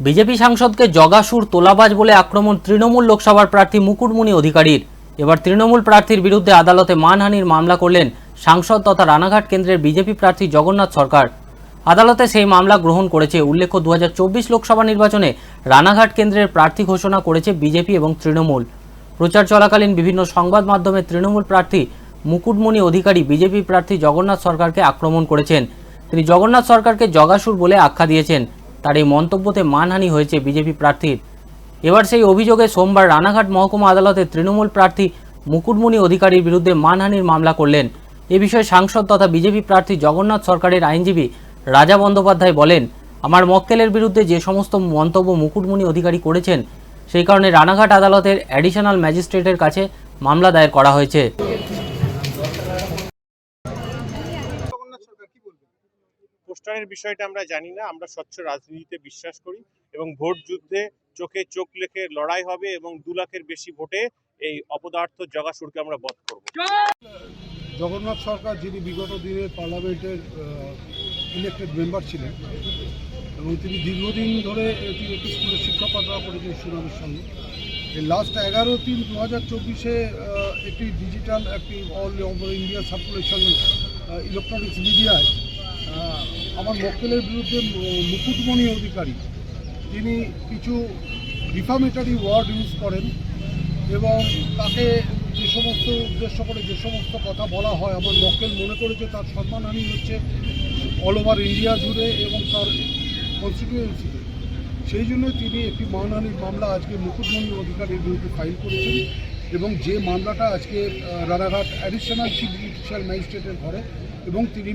BJP সাংসদকে জগাসুর তোলাবাজ বলে আক্রমণ তৃণমূল লোকসভার প্রার্থী মুকুটমণি অধিকারীর। এবার তৃণমূল প্রার্থীর বিরুদ্ধে আদালতে মানহানির মামলা করলেন সাংসদ তথা রানাঘাট কেন্দ্রের বিজেপি প্রার্থী জগন্নাথ সরকার। আদালতে সেই মামলা গ্রহণ করেছে উল্লেখ্য দু হাজার চব্বিশ লোকসভা নির্বাচনে রানাঘাট কেন্দ্রের প্রার্থী ঘোষণা করেছে বিজেপি এবং তৃণমূল। প্রচার চলাকালীন বিভিন্ন সংবাদ মাধ্যমে তৃণমূল প্রার্থী মুকুটমণি অধিকারী বিজেপি প্রার্থী জগন্নাথ সরকারকে আক্রমণ করেছেন। তিনি জগন্নাথ সরকারকে জগাসুর বলে আখ্যা দিয়েছেন। তার এই মন্তব্যতে মানহানি হয়েছে বিজেপি প্রার্থীর। এবার সেই অভিযোগে সোমবার রানাঘাট মহকুমা আদালতে তৃণমূল প্রার্থী মুকুটমণি অধিকারীর বিরুদ্ধে মানহানির মামলা করলেন। এ বিষয়ে সাংসদ তথা বিজেপি প্রার্থী জগন্নাথ সরকারের আইনজীবী রাজা বন্দ্যোপাধ্যায় বলেন, আমার মক্কেলের বিরুদ্ধে যে সমস্ত মন্তব্য মুকুটমণি অধিকারী করেছেন, সেই কারণে রানাঘাট আদালতের অ্যাডিশনাল ম্যাজিস্ট্রেটের কাছে মামলা দায়ের করা হয়েছে। পোস্টারের বিষয়টা আমরা জানি না, আমরা স্বচ্ছ রাজনীতিতে বিশ্বাস করি এবং ভোট যুদ্ধে চোখে চোখ লেখে লড়াই হবে এবং দু লাখের বেশি ভোটে এই অপদার্থ জগাসুরকে আমরা বধ করব। জগন্নাথ সরকার যিনি বিগত দিনে পার্লামেন্টের ইলেক্টেড মেম্বার ছিলেন এবং তিনি দীর্ঘদিন ধরে এটি একটি স্কুলের শিক্ষকতা করেছেন সুনামের সঙ্গে লাস্ট এগারো তিন দু হাজার চব্বিশে একটি ডিজিটাল একটি all over India circulation electronics মিডিয়ায় আমার মক্কেলের বিরুদ্ধে মুকুটমণি অধিকারী, তিনি কিছু ডিফামেটারি ওয়ার্ড ইউজ করেন এবং তাকে যে সমস্ত উদ্দেশ্য করে যে সমস্ত কথা বলা হয়, আমার মক্কেল মনে করেছে তার সম্মানহানি হচ্ছে অল ওভার ইন্ডিয়া জুড়ে এবং তার কনস্টিটিউয়েন্সিতে সেই জন্য তিনি একটি মানহানির মামলা আজকে মুকুটমণি অধিকারীর বিরুদ্ধে ফাইল করেছেন এবং যে মামলাটা আজকে রানাঘাট অ্যাডিশনাল চিফ জুডিশিয়াল ম্যাজিস্ট্রেটের ঘরে এবং তিনি